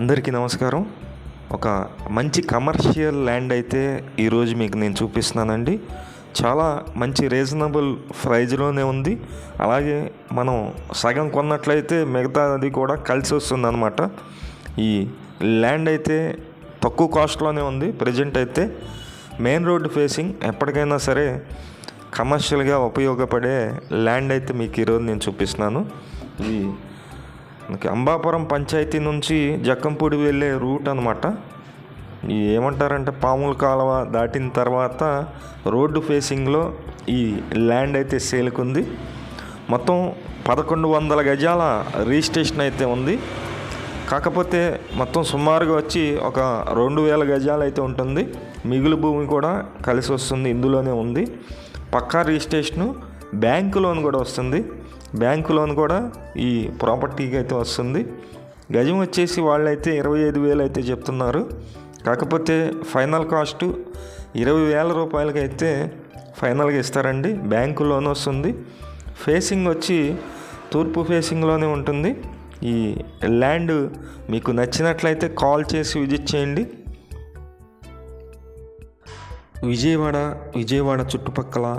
అందరికీ నమస్కారం. ఒక మంచి కమర్షియల్ ల్యాండ్ అయితే ఈరోజు మీకు నేను చూపిస్తున్నానండి. చాలా మంచి రీజనబుల్ ప్రైజ్లోనే ఉంది. అలాగే మనం సగం కొన్నట్లయితే మిగతాది కూడా కలిసి వస్తుంది అనమాట ఈ ల్యాండ్ అయితే తక్కువ కాస్ట్లోనే ఉంది. ప్రజెంట్ అయితే మెయిన్ రోడ్డు ఫేసింగ్ ఎప్పటికైనా సరే కమర్షియల్గా ఉపయోగపడే ల్యాండ్ అయితే మీకు ఈరోజు నేను చూపిస్తున్నాను. ఇది మనకి అంబాపురం పంచాయతీ నుంచి జక్కంపూడి వెళ్ళే రూట్ అనమాట ఏమంటారంటే పాముల కాలువ దాటిన తర్వాత రోడ్డు ఫేసింగ్లో ఈ ల్యాండ్ అయితే సేలుకుంది. మొత్తం పదకొండు వందల గజాల రిజిస్ట్రేషన్ అయితే ఉంది. కాకపోతే మొత్తం సుమారుగా వచ్చి ఒక రెండు వేల గజాలు అయితే ఉంటుంది. మిగులు భూమి కూడా కలిసి వస్తుంది ఇందులోనే ఉంది. పక్కా రిజిస్ట్రేషను బ్యాంకు లోన్ కూడా వస్తుంది. బ్యాంకు లోన్ కూడా ఈ ప్రాపర్టీకి అయితే వస్తుంది. గజం వచ్చేసి వాళ్ళైతే ఇరవై ఐదు వేలు అయితే చెప్తున్నారు. కాకపోతే ఫైనల్ కాస్ట్ ఇరవై వేల రూపాయలకి అయితే ఫైనల్గా ఇస్తారండి. బ్యాంకు లోన్ వస్తుంది. ఫేసింగ్ వచ్చి తూర్పు ఫేసింగ్లోనే ఉంటుంది. ఈ ల్యాండ్ మీకు నచ్చినట్లయితే కాల్ చేసి విజిట్ చేయండి. విజయవాడ విజయవాడ చుట్టుపక్కల